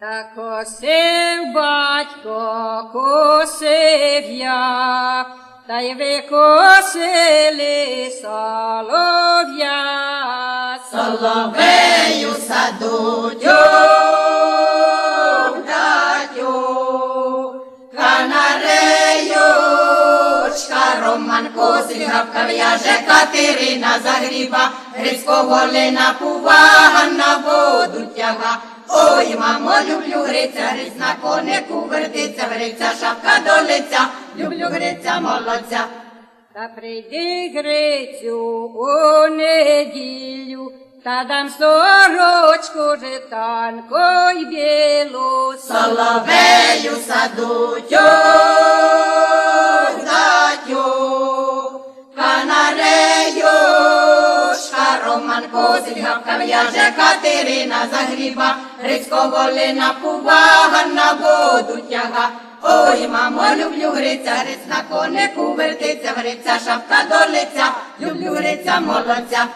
Та косив батько, косив я, та й викосили солов'я. Соловею садуть, канареючка, Роман Козигавка в'яже Катерина загріба, Грицького Лена пува, на воду тяга. Ой, мамо, люблю гриця, гриць на конику вертиться, гриця, шапка до лиця, люблю гриця, молодця. Та прийди Грицю у неділю, та дам сорочку житанко й білу. Соловею садуть, Роман Козельгавка в'яже Катерина загріба, Грицького лина пувага на воду тяга. Ой, мамо, люблю гриця, гриць на конику вертиться, гриця, шапка до лиця, люблю гриця, молодця.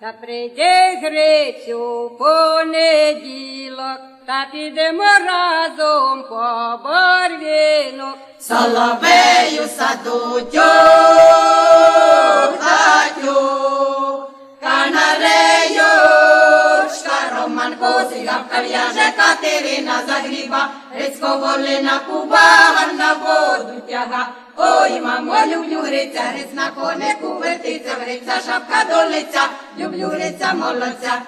Та прийди Грицю понеділок, та підемо разом по барвінок. Соловею садуть, датю, Козигавка в'яже Катерина загріба, Грицького лина пува, на воду тяга. Ой, мамо, люблю гриця, гриць на конику вертиться, гриця, шапка до лиця, люблю гриця, молодця.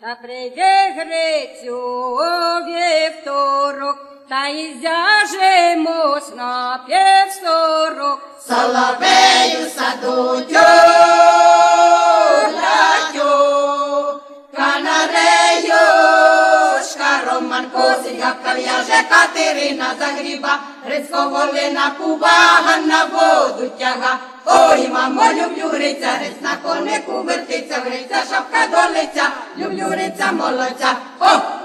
Та прийди Грицю у вівторок, та й зяжемось на півсорок. Соловею садуть, Катерина загріба, Грицького лина пувага на воду тяга. Ой, мамо, люблю гриця, гриць на конику вертиться, гриця, шапка до лиця, люблю гриця, молодця. О,